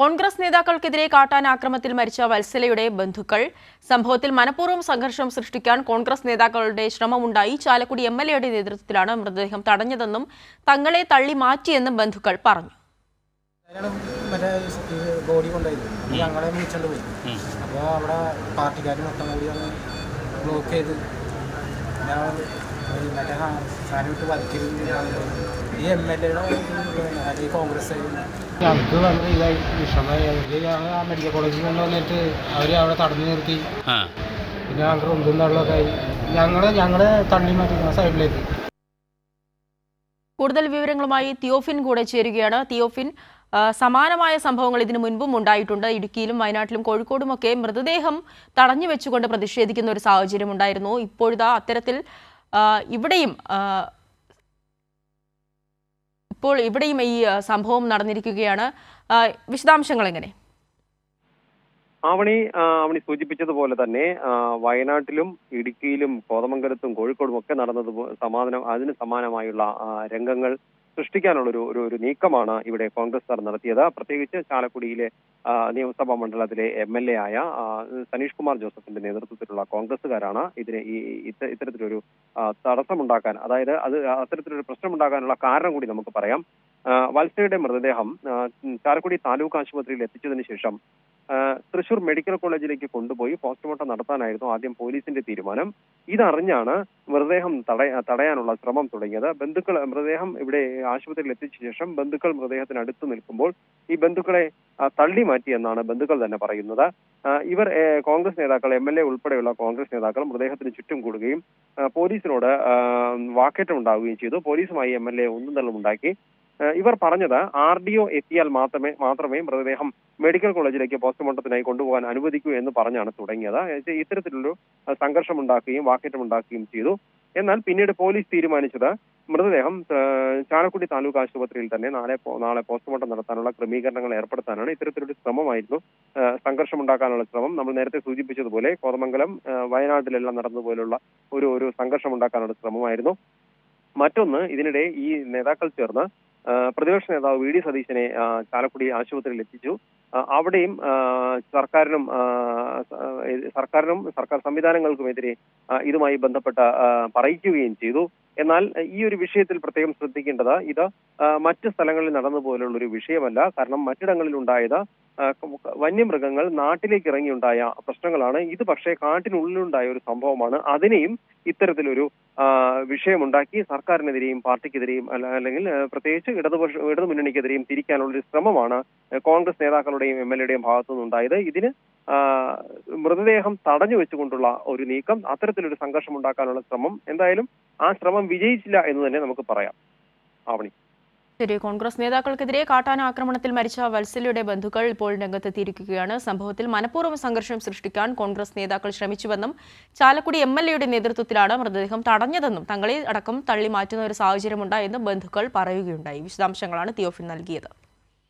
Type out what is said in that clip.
കോൺഗ്രസ് നേതാക്കൾക്കെതിരെ കാട്ടാൻ ആക്രമത്തിൽ മരിച്ച വത്സലയുടെ ബന്ധുക്കൾ. സംഭവത്തിൽ മനഃപൂർവം സംഘർഷം സൃഷ്ടിക്കാൻ കോൺഗ്രസ് നേതാക്കളുടെ ശ്രമമുണ്ടായി. ചാലക്കുടി എം എൽ എയുടെ നേതൃത്വത്തിലാണ് മൃതദേഹം തടഞ്ഞതെന്നും തങ്ങളെ തള്ളി മാറ്റിയെന്നും ബന്ധുക്കൾ പറഞ്ഞു. ബോഡി അപ്പോൾ ഞങ്ങളെ വിളിച്ചോണ്ട് പോയി. അപ്പോൾ അവിടെ പാർട്ടിക്കാർ മൊത്തം കൂടി ബ്ലോക്ക് ചെയ്ത്. ഞാൻ ഹാ- സാധനം വിട്ട് വലിക്കരുത് ഈ എം എൽ എയുടെ അല്ലെങ്കിൽ കോൺഗ്രസ് ഞങ്ങൾക്ക് വളരെ ഇതായി വിഷമമായി അവർക്ക് ഞങ്ങൾ ആ മെഡിക്കൽ കോളേജിൽ കൊണ്ട് അവർ അവിടെ തടഞ്ഞു നിർത്തി. പിന്നെ തള്ളൊക്കെ ആയി. ഞങ്ങളെ ഞങ്ങളെ തള്ളി മാറ്റി സൈഡിലേക്ക്. കൂടുതൽ വിവരങ്ങളുമായി തിയോഫിൻ കൂടെ ചേരുകയാണ്. തിയോഫിൻ സമാനമായ സംഭവങ്ങൾ ഇതിനു മുൻപും ഉണ്ടായിട്ടുണ്ട്. ഇടുക്കിയിലും വയനാട്ടിലും കോഴിക്കോടുമൊക്കെ മൃതദേഹം തടഞ്ഞു വെച്ചുകൊണ്ട് പ്രതിഷേധിക്കുന്ന ഒരു സാഹചര്യം ഉണ്ടായിരുന്നു. ഇപ്പോഴത്തെ അത്തരത്തിൽ ഇവിടെയും ഇപ്പോൾ ഇവിടെയും ഈ സംഭവം നടന്നിരിക്കുകയാണ്. വിശദാംശങ്ങൾ എങ്ങനെ? ആവണി ആവണി സൂചിപ്പിച്ചതുപോലെ തന്നെ വയനാട്ടിലും ഇടുക്കിയിലും കോതമംഗലത്തും കോഴിക്കോടും ഒക്കെ നടന്നത് സമാധാനം അതിന് സമാനമായുള്ള രംഗങ്ങൾ സൃഷ്ടിക്കാനുള്ള ഒരു ഒരു നീക്കമാണ് ഇവിടെ കോൺഗ്രസ് കാർ നടത്തിയത്. പ്രത്യേകിച്ച് ചാലക്കുടിയിലെ നിയമസഭാ മണ്ഡലത്തിലെ എം എൽ എ ആയ സനീഷ് കുമാർ ജോസഫിന്റെ നേതൃത്വത്തിലുള്ള കോൺഗ്രസുകാരാണ് ഇതിന് ഈ ഇത്ത- ഇത്തരത്തിലൊരു തടസ്സമുണ്ടാക്കാൻ അതായത് അത് അത്തരത്തിലൊരു പ്രശ്നമുണ്ടാക്കാനുള്ള കാരണം കൂടി നമുക്ക് പറയാം. വത്സയുടെ മൃതദേഹം ചാലക്കുടി താലൂക്ക് ആശുപത്രിയിൽ എത്തിച്ചതിന് ശേഷം തൃശൂർ മെഡിക്കൽ കോളേജിലേക്ക് കൊണ്ടുപോയി പോസ്റ്റ്മോർട്ടം നടത്താനായിരുന്നു ആദ്യം പോലീസിന്റെ തീരുമാനം. ഇതറിഞ്ഞാണ് മൃതദേഹം തടയ തടയാനുള്ള ശ്രമം തുടങ്ങിയത്. ബന്ധുക്കൾ മൃതദേഹം ഇവിടെ ആശുപത്രിയിൽ എത്തിച്ച ശേഷം ബന്ധുക്കൾ മൃതദേഹത്തിന് അടുത്ത് നിൽക്കുമ്പോൾ ഈ ബന്ധുക്കളെ തള്ളി മാറ്റിയെന്നാണ് ബന്ധുക്കൾ തന്നെ പറയുന്നത്. ഇവർ കോൺഗ്രസ് നേതാക്കൾ എം എൽ എ ഉൾപ്പെടെയുള്ള കോൺഗ്രസ് നേതാക്കൾ മൃതദേഹത്തിന് ചുറ്റും കൂടുകയും പോലീസിനോട് വാക്കേറ്റം ഉണ്ടാവുകയും ചെയ്തു. പോലീസുമായി എം എൽ എ ഒന്നും തള്ളുമുണ്ടാക്കി. ഇവർ പറഞ്ഞത് ആർ ഡി ഒ എത്തിയാൽ മാത്രമേ മാത്രമേ മൃതദേഹം മെഡിക്കൽ കോളേജിലേക്ക് പോസ്റ്റ്മോർട്ടത്തിനായി കൊണ്ടുപോകാൻ അനുവദിക്കൂ എന്ന് പറഞ്ഞാണ് തുടങ്ങിയത്. ഇത് ഇത്തരത്തിലൊരു സംഘർഷമുണ്ടാക്കുകയും സംഘർഷം ഉണ്ടാക്കുകയും വാക്കേറ്റം ഉണ്ടാക്കുകയും ചെയ്തു. എന്നാൽ പിന്നീട് പോലീസ് തീരുമാനിച്ചത് മൃതദേഹം ചാലക്കുടി താലൂക്ക് ആശുപത്രിയിൽ തന്നെ നാളെ നാളെ പോസ്റ്റ്മോർട്ടം നടത്താനുള്ള ക്രമീകരണങ്ങൾ ഏർപ്പെടുത്താനാണ് ഇത്തരത്തിലൊരു ശ്രമമായിരുന്നു. സംഘർഷമുണ്ടാക്കാനുള്ള ശ്രമം നമ്മൾ നേരത്തെ സൂചിപ്പിച്ചതുപോലെ കോതമംഗലം വയനാട്ടിലെല്ലാം നടന്നതുപോലുള്ള ഒരു ഒരു സംഘർഷം ഉണ്ടാക്കാനുള്ള ശ്രമമായിരുന്നു. മറ്റൊന്ന് ഇതിനിടെ ഈ നേതാക്കൾ ചേർന്ന് പ്രതിപക്ഷ നേതാവ് വി ഡി സതീശനെ ചാലക്കുടി ആശുപത്രിയിൽ എത്തിച്ചു. അവിടെയും സർക്കാരിനും സർക്കാരിനും സർക്കാർ സംവിധാനങ്ങൾക്കുമെതിരെ ഇതുമായി ബന്ധപ്പെട്ട പറയിക്കുകയും ചെയ്തു. എന്നാൽ ഈ ഒരു വിഷയത്തിൽ പ്രത്യേകം ശ്രദ്ധിക്കേണ്ടത് ഇത് മറ്റ് സ്ഥലങ്ങളിൽ നടന്ന പോലുള്ള ഒരു വിഷയമല്ല. കാരണം മറ്റിടങ്ങളിൽ ഉണ്ടായത് വന്യമൃഗങ്ങൾ നാട്ടിലേക്ക് ഇറങ്ങിയുണ്ടായ പ്രശ്നങ്ങളാണ്. ഇത് പക്ഷേ കാട്ടിനുള്ളിലുണ്ടായ ഒരു സംഭവമാണ്. അതിനെയും ഇത്തരത്തിലൊരു വിഷയമുണ്ടാക്കി സർക്കാരിനെതിരെയും പാർട്ടിക്കെതിരെയും അല്ലെങ്കിൽ പ്രത്യേകിച്ച് ഇടതുപക്ഷ ഇടതു മുന്നണിക്കെതിരെയും തിരിക്കാനുള്ള ഒരു ശ്രമമാണ് കോൺഗ്രസ് നേതാക്കളുടെയും എം എൽ എയുടെയും ഭാഗത്തു നിന്നുണ്ടായത് ഇതിന് മൃതദേഹം തടഞ്ഞു വെച്ചുകൊണ്ടുള്ള ഒരു നീക്കം അത്തരത്തിലൊരു സംഘർഷം ഉണ്ടാക്കാനുള്ള ശ്രമം. എന്തായാലും ആ ശ്രമം വിജയിച്ചില്ല എന്ന് തന്നെ നമുക്ക് പറയാം. ആവണി. കോൺഗ്രസ് നേതാക്കൾക്കെതിരെ കാട്ടാന ആക്രമണത്തിൽ മരിച്ച വത്സലയുടെ ബന്ധുക്കൾ ഇപ്പോൾ രംഗത്തെത്തിയിരിക്കുകയാണ്. സംഭവത്തിൽ മനഃപൂർവം സംഘർഷം സൃഷ്ടിക്കാൻ കോൺഗ്രസ് നേതാക്കൾ ശ്രമിച്ചുവെന്നും ചാലക്കുടി എം എൽ എയുടെ നേതൃത്വത്തിലാണ് മൃതദേഹം തടഞ്ഞതെന്നും തങ്ങളെ അടക്കം തള്ളി മാറ്റുന്ന ഒരു സാഹചര്യമുണ്ടായെന്നും ബന്ധുക്കൾ പറയുകയുണ്ടായി. വിശദാംശങ്ങളാണ് തിയോഫിൻ നൽകിയത്.